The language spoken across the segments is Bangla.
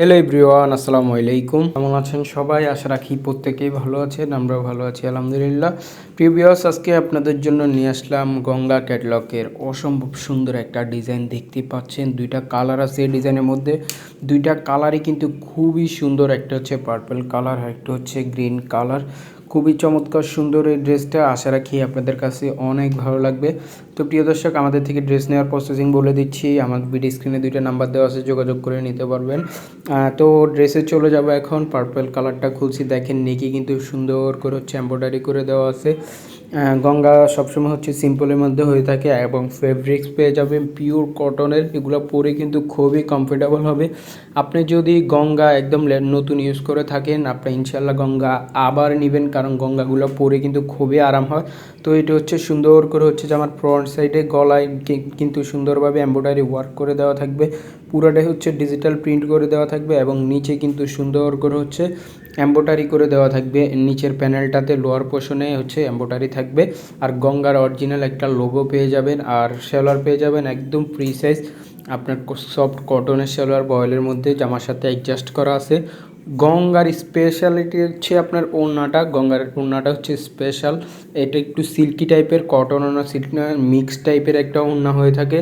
হ্যালো এভরিওয়ান আসসালামু আলাইকুম। কেমন আছেন সবাই? আশা রাখি প্রত্যেকেই ভালো আছেন, আমরাও ভালো আছি, আলহামদুলিল্লাহ। প্রিভিয়াস আজকে আপনাদের জন্য নিয়ে আসলাম গঙ্গা ক্যাটলকের অসম্ভব সুন্দর একটা ডিজাইন দেখতে পাচ্ছেন। দুইটা কালার আছে এই ডিজাইনের মধ্যে। দুইটা কালারই কিন্তু খুবই সুন্দর, একটা হচ্ছে পার্পল কালার আর একটা হচ্ছে গ্রিন কালার খুবই চমৎকার, সুন্দর এই ড্রেসটা আশা রাখি আপনাদের কাছে অনেক ভালো লাগবে। তো প্রিয় দর্শক, আমাদের থেকে ড্রেস নেওয়ার প্রসেসিং বলে দিচ্ছি। আমার ভিডিও স্ক্রিনে দুইটা নাম্বার দেওয়া আছে, যোগাযোগ করে নিতে পারবেন। তো ড্রেসে চলে যাব এখন। পার্পল কালারটা খুলছি। দেখেন নেকি কিন্তু সুন্দর করে হচ্ছে এম্ব্রয়ডারি করে দেওয়া আছে। গঙ্গা সবসময় হচ্ছে সিম্পলের মধ্যে হয়ে থাকে এবং ফেব্রিক্স পেয়ে যাবেন পিওর কটনের এগুলো পরে কিন্তু খুবই কমফোর্টেবল হবে। আপনি যদি গঙ্গা একদম নতুন ইউজ করে থাকেন, আপনি ইনশাল্লাহ গঙ্গা আবার নেবেন কারণ গঙ্গাগুলো পরে কিন্তু খুবই আরাম হয়। তো এটা হচ্ছে সুন্দর করে হচ্ছে যে আমার ফ্রন্ট সাইডে গলায় কিন্তু সুন্দরভাবে এম্ব্রয়ডারি ওয়ার্ক করে দেওয়া থাকবে। পুরোটাই হচ্ছে ডিজিটাল প্রিন্ট করে দেওয়া থাকবে এবং নিচে কিন্তু সুন্দর করে হচ্ছে এম্ব্রয়ডারি করে দেওয়া থাকবে। নিচের প্যানেলটাতে লোয়ার পোর্শনে হচ্ছে এম্ব্রয়ডারি থাকবে। আর গঙ্গার অরিজিনাল একটা লোগো পেয়ে যাবেন। আর সেলার পেয়ে যাবেন একদম ফ্রি সাইজ আপনার সফট কটনের সেলার বয়েলের মধ্যে জামার সাথে অ্যাডজাস্ট করা আছে। গঙ্গার স্পেশালিটি হচ্ছে আপনার ওড়নাটা। গঙ্গার ওড়নাটা হচ্ছে স্পেশাল এটা একটু সিল্কি টাইপের কটন ওড়না সিল্ক মিক্স টাইপের একটা ওড়না হয়ে থাকে।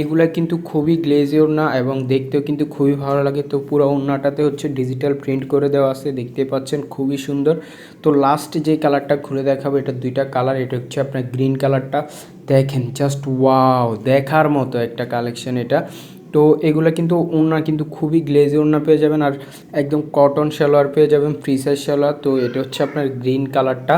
এগুলা কিন্তু খুবই গ্লেজি ওড়না এবং দেখতেও কিন্তু খুবই ভালো লাগে। তো পুরো ওড়নাটাতে হচ্ছে ডিজিটাল প্রিন্ট করে দেওয়া আছে, দেখতে পাচ্ছেন খুবই সুন্দর। তো লাস্ট যে কালারটা খুলে দেখাবো, এটা দুইটা কালার এটা হচ্ছে আপনার গ্রিন কালারটা দেখেন জাস্ট ওয়াও দেখার মতো একটা কালেকশন এটা। তো এগুলো কিন্তু ওড়না কিন্তু খুবই গ্লেজি ওড়না পেয়ে যাবেন আর একদম কটন সালোয়ার পেয়ে যাবেন ফ্রি সাইজ সালোয়ার। তো এটা হচ্ছে আপনার গ্রিন কালারটা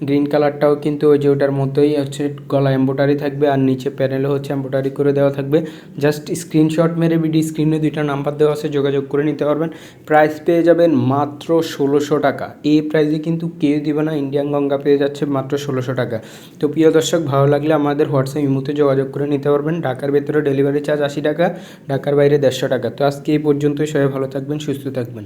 গ্রিন কালারটাও কিন্তু ওই যে ওটার মতোই হচ্ছে গলা এম্বোটারি থাকবে আর নিচে প্যানেলে হচ্ছে এম্বোটারি করে দেওয়া থাকবে। জাস্ট স্ক্রিনশট মেরে ভিডিও স্ক্রিনে দুইটা নাম্বার দেওয়া আছে, যোগাযোগ করে নিতে পারবেন। প্রাইস পেয়ে যাবেন মাত্র ষোলোশো টাকা। এই প্রাইসে কিন্তু কেউ দিবে না ইন্ডিয়ান গঙ্গা পেয়ে যাচ্ছে মাত্র ষোলোশো টাকা। তো প্রিয় দর্শক, ভালো লাগলে আমাদের হোয়াটসঅ্যাপ ইমুতে যোগাযোগ করে নিতে পারবেন। ঢাকার ভেতরে ডেলিভারি চার্জ আশি টাকা, ঢাকার বাইরে দেড়শো টাকা। তো আজকে এই পর্যন্তই, সবাই ভালো থাকবেন, সুস্থ থাকবেন।